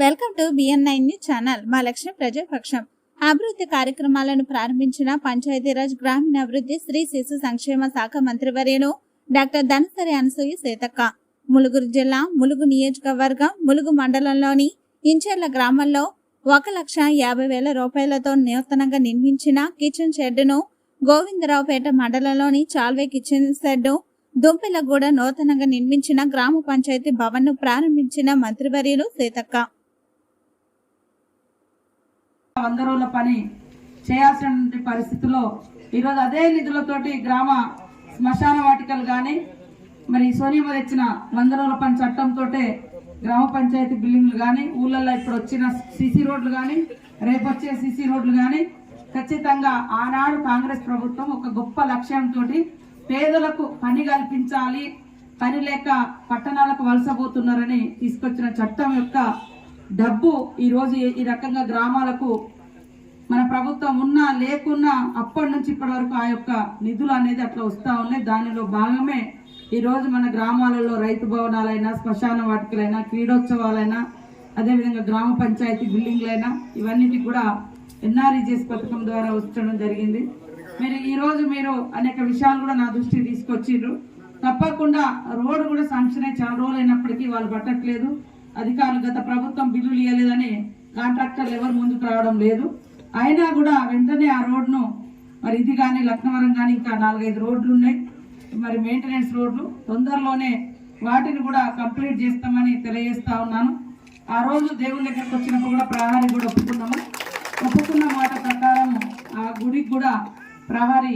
Welcome to BN nine news channel. మా లక్ష్యం ప్రజాపక్షం. అభివృద్ధి కార్యక్రమాలను ప్రారంభించిన పంచాయతీరాజ్ గ్రామీణాభివృద్ధి స్త్రీ శిశు సంక్షేమ శాఖ మంత్రివర్యులు డాక్టర్ ధనసరి అనసూయ సీతక్క. ములుగురు జిల్లా ములుగు నియోజకవర్గం ములుగు మండలంలోని ఇంచెర్ల గ్రామంలో ఒక లక్ష యాభై వేల రూపాయలతో నూతనంగా నిర్మించిన కిచెన్ షెడ్డును గోవిందరావుపేట మండలంలోని చాల్వే కిచెన్ షెడ్ దుంపిలగూడ నూతనంగా నిర్మించిన గ్రామ పంచాయతీ భవన్ను ప్రారంభించిన మంత్రివర్యులు సీతక్క. వంద రోజుల పని చేయాల్సిన పరిస్థితుల్లో ఈరోజు అదే నిధులతోటి గ్రామ శ్మశాన వాటికలు కానీ మరి సోనియా తెచ్చిన వంద రోజుల పని చట్టంతో గ్రామ పంచాయతీ బిల్డింగ్లు కానీ ఊళ్ళల్లో ఇప్పుడు వచ్చిన సీసీ రోడ్లు కానీ రేపు వచ్చే సీసీ రోడ్లు కానీ ఖచ్చితంగా ఆనాడు కాంగ్రెస్ ప్రభుత్వం ఒక గొప్ప లక్ష్యంతో పేదలకు పని కల్పించాలి పని లేక పట్టణాలకు వలసపోతున్నారని తీసుకొచ్చిన చట్టం యొక్క డబ్బు ఈరోజు ఈ- ఈ రకంగా గ్రామాలకు మన ప్రభుత్వం ఉన్నా లేకున్నా అప్పటి నుంచి ఇప్పటి వరకు ఆ యొక్క నిధులు అనేది అట్లా వస్తూ ఉన్నాయి. దానిలో భాగమే ఈరోజు మన గ్రామాలలో రైతు భవనాలైనా శ్మశాన వాటికలైనా క్రీడోత్సవాలైనా అదేవిధంగా గ్రామ పంచాయతీ బిల్డింగ్లైనా ఇవన్నిటికి కూడా ఎన్ఆర్ఈజీఎస్ పథకం ద్వారా వచ్చడం జరిగింది. మీరు ఈరోజు మీరు అనేక విషయాలు కూడా నా దృష్టికి తీసుకొచ్చిండ్రు. తప్పకుండా రోడ్డు కూడా శాంక్షన్ అయి చాలా రోజులు అయినప్పటికీ వాళ్ళు పట్టట్లేదు. అధికారులు గత ప్రభుత్వం బిల్లులు ఇవ్వలేదని కాంట్రాక్టర్లు ఎవరు ముందుకు రావడం లేదు. అయినా కూడా వెంటనే ఆ రోడ్ను మరి ఇది కానీ లక్నవరం కానీ ఇంకా నాలుగైదు రోడ్లు ఉన్నాయి. మరి మెయింటెనెన్స్ రోడ్లు. తొందరలోనే వాటిని కూడా కంప్లీట్ చేస్తామని తెలియజేస్తా ఉన్నాను. ఆ రోజు దేవుని దగ్గరకు వచ్చినప్పుడు కూడా ప్రహారీ కూడా ఒప్పుకున్నాము. ఒప్పుకున్న మాట ప్రకారం ఆ గుడికి కూడా ప్రహారీ